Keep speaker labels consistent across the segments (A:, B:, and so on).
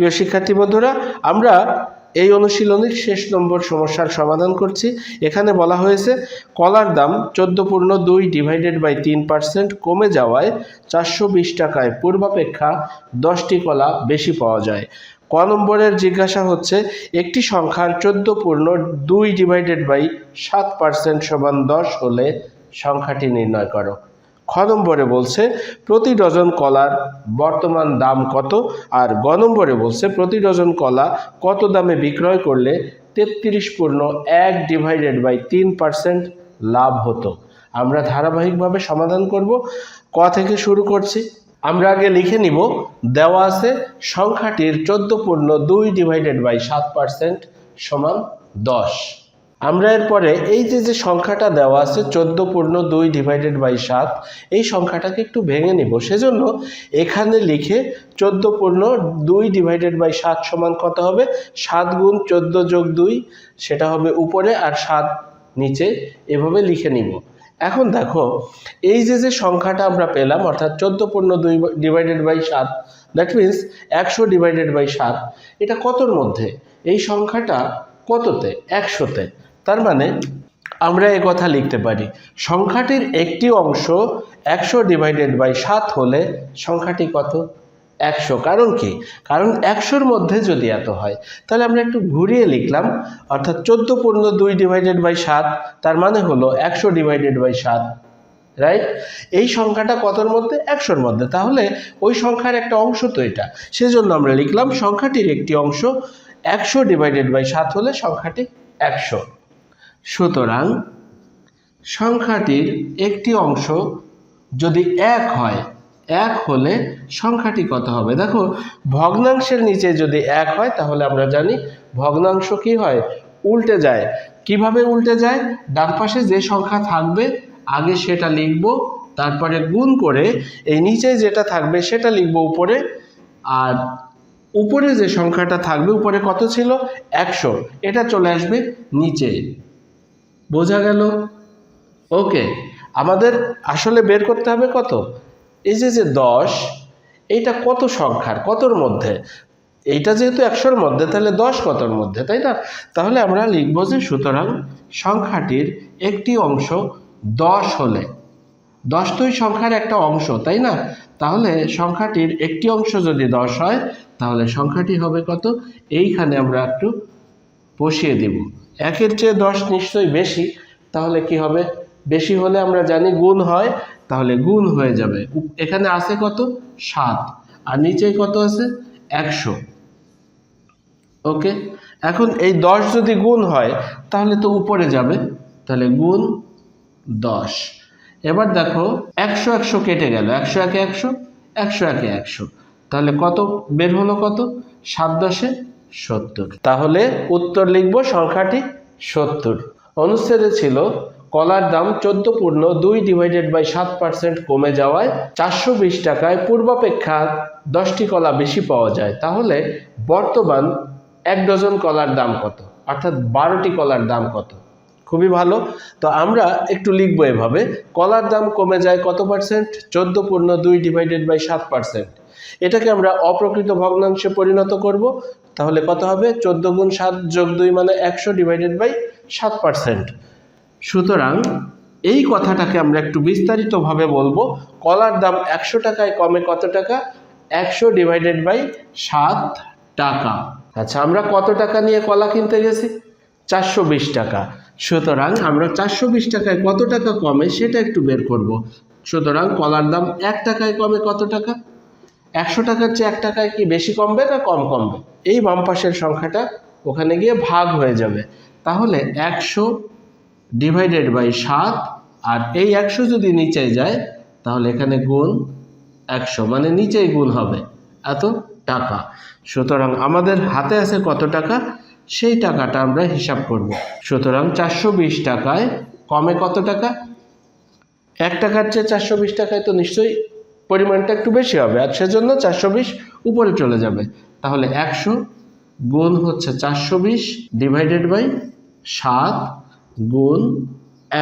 A: প্রিয় শিক্ষার্থী বন্ধুরা, আমরা এই অনুশীলনীর শেষ নম্বর সমস্যার সমাধান করছি। এখানে বলা হয়েছে, কলার দাম চোদ্দ পূর্ণ দুই ডিভাইডেড বাই তিন পার্সেন্ট কমে যাওয়ায় চারশো বিশ টাকায় পূর্বাপেক্ষা দশটি কলা বেশি পাওয়া যায়। ক নম্বরের জিজ্ঞাসা হচ্ছে, একটি সংখ্যার চোদ্দ পূর্ণ দুই ডিভাইডেড বাই সাত পার্সেন্ট সমান দশ হলে সংখ্যাটি নির্ণয় করো। খ নম্বরে বলছে, প্রতি ডজন কলার বর্তমান দাম কত? আর গ নম্বরে বলছে, প্রতি ডজন কলা কত দামে বিক্রয় করলে তেত্রিশ পূর্ণ এক ডিভাইডেড বাই তিন পার্সেন্ট লাভ হতো? আমরা ধারাবাহিকভাবে সমাধান করব। ক থেকে শুরু করছি। আমরা আগে লিখে নিব, দেওয়া আছে সংখ্যাটির চোদ্দ পূর্ণ দুই ডিভাইডেড বাই সাত পার্সেন্ট সমান দশ। আমরা এরপরে এই যে যে সংখ্যাটা দেওয়া আছে চোদ্দ পূর্ণ দুই ডিভাইডেড বাই সাত, এই সংখ্যাটাকে একটু ভেঙে নিব। সেজন্য এখানে লিখে চোদ্দ পূর্ণ দুই ডিভাইডেড বাই সাত সমান কত হবে? সাত গুণ চোদ্দ যোগ দুই, সেটা হবে উপরে আর সাত নিচে। এভাবে লিখে নিব। এখন দেখো, এই যে যে সংখ্যাটা আমরা পেলাম, অর্থাৎ চোদ্দ পূর্ণ দুই ডিভাইডেড বাই সাত দ্যাট মিন্স একশো ডিভাইডেড বাই সাত, এটা কতর মধ্যে? এই সংখ্যাটা কততে? একশোতে। তার মানে আমরা এ কথা লিখতে পারি, সংখ্যাটির একটি অংশ একশো ডিভাইডেড বাই সাত হলে সংখ্যাটি কত? একশো। কারণ কি? কারণ একশোর মধ্যে যদি এত হয়, তাহলে আমরা একটু ঘুরিয়ে লিখলাম, অর্থাৎ চোদ্দ পূর্ণ দুই ডিভাইডেড বাই সাত, তার মানে হলো একশো ডিভাইডেড বাই সাত রাইট এই সংখ্যাটা কতর মধ্যে? একশোর মধ্যে। তাহলে ওই সংখ্যার একটা অংশ তো এটা। সেজন্য আমরা লিখলাম, সংখ্যাটির একটি অংশ একশো ডিভাইডেড বাই সাত হলে সংখ্যাটি একশো। সুতরাং সংখ্যাটির একটি অংশ যদি এক হয়, এক হলে সংখ্যাটি কত হবে? দেখো, ভগ্নাংশের নিচে যদি এক হয়, তাহলে আমরা জানি ভগ্নাংশ কি হয়? উল্টে যায়। কীভাবে উল্টে যায়? ডান পাশে যে সংখ্যা থাকবে, আগে সেটা লিখব, তারপরে গুণ করে এই নিচে যেটা থাকবে, সেটা লিখব উপরে। আর উপরে যে সংখ্যাটা থাকবে, উপরে কত ছিল? একশো। এটা চলে আসবে নিচে। বোঝা গেল? ওকে, আমাদের আসলে বের করতে হবে কত? এই যে যে দশ, এইটা কত সংখ্যার? কতর মধ্যে? এইটা যেহেতু একশোর মধ্যে, তাহলে দশ কতর মধ্যে, তাই না? তাহলে আমরা লিখব যে সুতরাং সংখ্যাটির একটি অংশ দশ হলে। দশ তো সংখ্যার একটা অংশ, তাই না? তাহলে সংখ্যাটির একটি অংশ যদি দশ হয়, তাহলে সংখ্যাটি হবে কত? এইখানে আমরা একটু বসিয়ে দেব। একের চেয়ে দশ নিশ্চয়ই বেশি, তাহলে কি হবে? বেশি হলে আমরা জানি গুণ হয়, তাহলে গুণ হয়ে যাবে। এখানে আছে কত? সাত। আর নিচে কত আছে? একশো। ওকে? এখন এই দশ যদি গুণ হয়, তাহলে তো উপরে যাবে। তাহলে গুণ দশ। এবার দেখো, একশো একশো কেটে গেল। একশো একে একশো একশো একে একশো। তাহলে কত? বের হলো কত? সাত দশে সত্তর। তাহলে উত্তর লিখব সংখ্যাটি সত্তর। অনুচ্ছেদে ছিল, কলার দাম চোদ্দ পূর্ণ দুই ডিভাইডেড বাই সাত পার্সেন্ট কমে যাওয়ায় চারশো বিশ টাকায় পূর্বাপেক্ষা দশটি কলা বেশি পাওয়া যায়। তাহলে বর্তমান এক ডজন কলার দাম কত? অর্থাৎ বারোটি কলার দাম কত? খুবই ভালো। তো আমরা একটু লিখব এভাবে, কলার দাম কমে যায় কত পার্সেন্ট চোদ্দ পূর্ণ দুই ডিভাইডেড বাই সাত পার্সেন্ট এটাকে আমরা অপ্রকৃত ভগ্নাংশে পরিণত করব। তাহলে কত হবে? চোদ্দ গুণ সাত যোগ দুই মানে একশো ডিভাইডেড বাই সাত পার্সেন্ট সুতরাং এই কথাটাকে আমরা একটু বিস্তারিতভাবে বলব। কলার দাম একশো টাকায় কমে কত টাকা? একশো ডিভাইডেড বাই সাত টাকা। আচ্ছা আমরা কত টাকা নিয়ে কলা কিনতে গেছি? চারশো বিশ টাকা। সুতরাং আমরা চারশো বিশ টাকায় কত টাকা কমে সেটা একটু বের করব। সুতরাং কলার দাম এক টাকায় কমে কত টাকা? একশো টাকার চেয়ে এক টাকায় কি বেশি কমবে না কম কমবে? এই বাম পাশের সংখ্যাটা ওখানে গিয়ে ভাগ হয়ে যাবে। তাহলে একশো ডিভাইডেড বাই সাত আর এই একশো যদি নিচে যায়, তাহলে এখানে গুণ একশো মানে নিচেই গুণ হবে এত টাকা। সুতরাং আমাদের হাতে আছে কত টাকা? সেই টাকাটা আমরা হিসাব করব। সুতরাং চারশো বিশ টাকায় কমে কত টাকা? এক টাকার চেয়ে চারশো বিশ টাকায় তো নিশ্চয়ই পরিমাণটা একটু বেশি হবে আর সেজন্য চারশো বিশ উপরে চলে যাবে। তাহলে একশো গুণ হচ্ছে চারশো বিশ ডিভাইডেড বাই সাত গুণ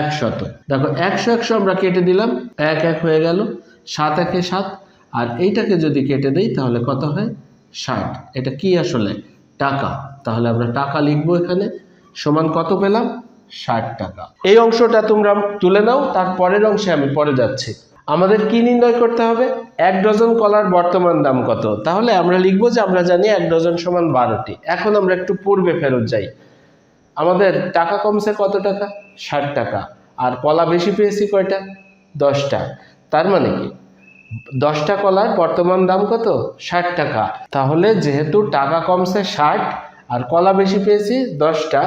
A: একশত দেখো একশো একশো আমরা কেটে দিলাম, এক এক হয়ে গেল, সাত একে সাত। আর এইটাকে যদি কেটে দেই তাহলে কত হয়? ষাট। এটা কি আসলে? টাকা। তাহলে আমরা টাকা লিখব এখানে। সমান কত পেলাম? ষাট টাকা। এই অংশটা তোমরা তুলে নাও, তার পরের অংশে আমি পরে যাচ্ছি। আমাদের কি নির্ণয় করতে হবে? এক ডজন কলার বর্তমান দাম কত? তাহলে আমরা লিখব যে আমরা জানি এক ডজন সমান বারোটি। এখন আমরা একটু পূর্বে ফেরত যাই। আমাদের টাকা কমছে কত টাকা? ষাট টাকা। আর কলা বেশি পেয়েছি কয়টা? দশটা। তার মানে কি? দশটা কলার বর্তমান দাম কত? ষাট টাকা। তাহলে যেহেতু টাকা কমছে ষাট, আর কলা বেশি পেয়েছি দশটা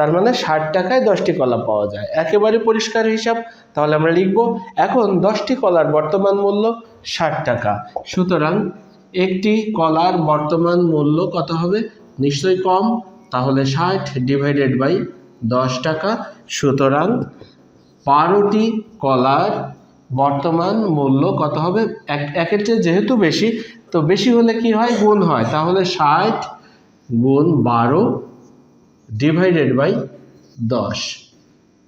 A: তার মানে ষাট টাকায় দশটি কলা পাওয়া যায়। একেবারে পরিষ্কার হিসাব, তাহলে আমরা লিখব, এখন দশটি কলার বর্তমান মূল্য ষাট টাকা। সুতরাং একটি কলার বর্তমান মূল্য কত হবে? নিশ্চয়ই কম, তাহলে ষাট ডিভাইডেড বাই দশ টাকা। সুতরাং বারোটি কলার বর্তমান মূল্য কত হবে? এক, একের চেয়ে যেহেতু বেশি, তো বেশি হলে কি হয়? গুণ হয়। তাহলে ষাট গুণ বারো ডিভাইডেড বাই দশ।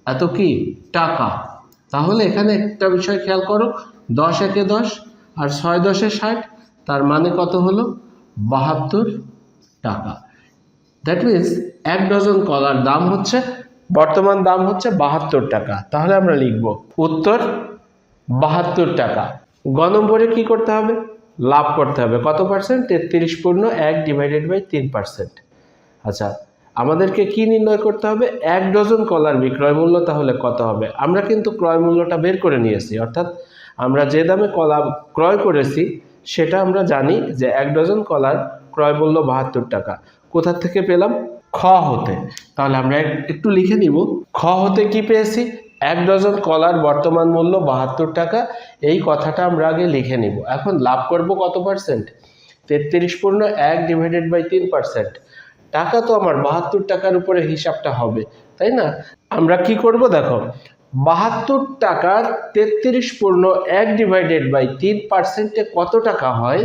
A: এত কি? টাকা। তাহলে এখানে একটা বিষয় খেয়াল করো, দশ একে দশ, আর ছয় দশে ষাট, তার মানে কত হলো? বাহাত্তর টাকা। দ্যাট মিন্স এক ডজন কলার দাম হচ্ছে, বর্তমান দাম হচ্ছে বাহাত্তর টাকা। তাহলে আমরা লিখব, উত্তর বাহাত্তর টাকা। গ নম্বরে কি করতে হবে? লাভ করতে হবে। কত পার্সেন্ট তেত্রিশ পূর্ণ এক ডিভাইডেড বাই তিন পার্সেন্ট আচ্ছা আমাদেরকে কি নির্ণয় করতে হবে? এক ডজন কলার বিক্রয় মূল্য তাহলে কত হবে? আমরা কিন্তু ক্রয় মূল্যটা বের করে নিয়েছি, অর্থাৎ আমরা যে দামে কলা ক্রয় করেছি, সেটা আমরা জানি যে এক ডজন কলার ক্রয় মূল্য বাহাত্তর টাকা। কোথা থেকে পেলাম? খ হতে। তাহলে আমরা এক- একটু লিখে নিব। খ হতে কি পেয়েছি? এক ডজন কলার বর্তমান মূল্য বাহাত্তর টাকা। এই কথাটা আমরা আগে লিখে নিব। এখন লাভ করব কত পার্সেন্ট তেত্রিশ পূর্ণ এক ডিভাইডেড বাই তিন পার্সেন্ট টাকা তো আমার বাহাত্তর টাকার উপরে হিসাবটা হবে, তাই না? আমরা কি করব দেখো, বাহাত্তর টাকার তেত্রিশ পূর্ণ এক ডিভাইডেড বাই তিন পার্সেন্টে কত টাকা হয়?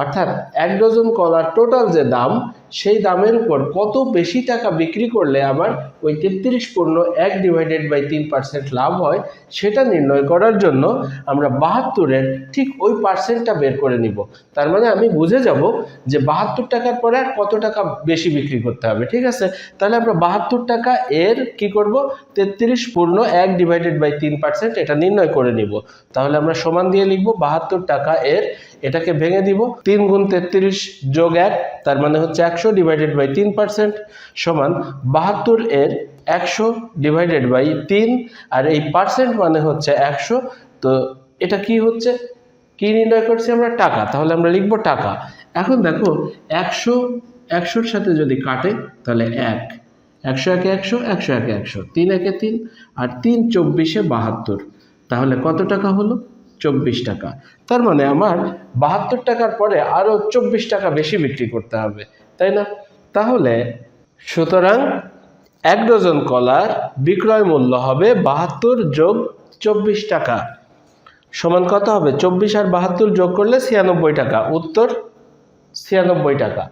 A: অর্থাৎ এক ডজন কলার টোটাল যে দাম সেই দামের উপর কত বেশি টাকা বিক্রি করলে আমার ওই তেত্রিশ পূর্ণ এক ডিভাইডেড বাই তিন পার্সেন্ট লাভ হয়, সেটা নির্ণয় করার জন্য আমরা বাহাত্তরের ঠিক ওই পার্সেন্টটা বের করে নিব। তার মানে আমি বুঝে যাব যে বাহাত্তর টাকার পরে আর কত টাকা বেশি বিক্রি করতে হবে, ঠিক আছে? তাহলে আমরা বাহাত্তর টাকা এর কি করব? তেত্রিশ পূর্ণ এক ডিভাইডেড বাই তিন পার্সেন্ট এটা নির্ণয় করে নিব। তাহলে আমরা সমান দিয়ে লিখব বাহাত্তর টাকা এর, এটাকে ভেঙে দিব, তিন গুণ তেত্রিশ যোগ এক তার মানে হচ্ছে একশো ডিভাইডেড বাই তিন পার্সেন্ট সমান বাহাত্তর এর একশো ডিভাইডেড বাই তিন, আর এই পার্সেন্ট মানে হচ্ছে একশো। তো এটা কি হচ্ছে? কি নির্ণয় করছি আমরা? টাকা। তাহলে আমরা লিখব টাকা। এখন দেখো, একশো, একশোর সাথে যদি কাটে, তাহলে এক। একশো একে একশো একশো একে একশো। তিন একে তিন, আর তিন চব্বিশে বাহাত্তর। তাহলে কত টাকা হলো? চব্বিশ টাকা। তার মানে আমার বাহাত্তর টাকার পরে আরও চব্বিশ টাকা বেশি বিক্রি করতে হবে, তাই না? তাহলে সুতরাং এক ডজন কলার বিক্রয় মূল্য হবে বাহাত্তর যোগ চব্বিশ টাকা। সমান কত হবে? চব্বিশ আর বাহাত্তর যোগ করলে ছিয়ানব্বই টাকা। উত্তর ছিয়ানব্বই টাকা।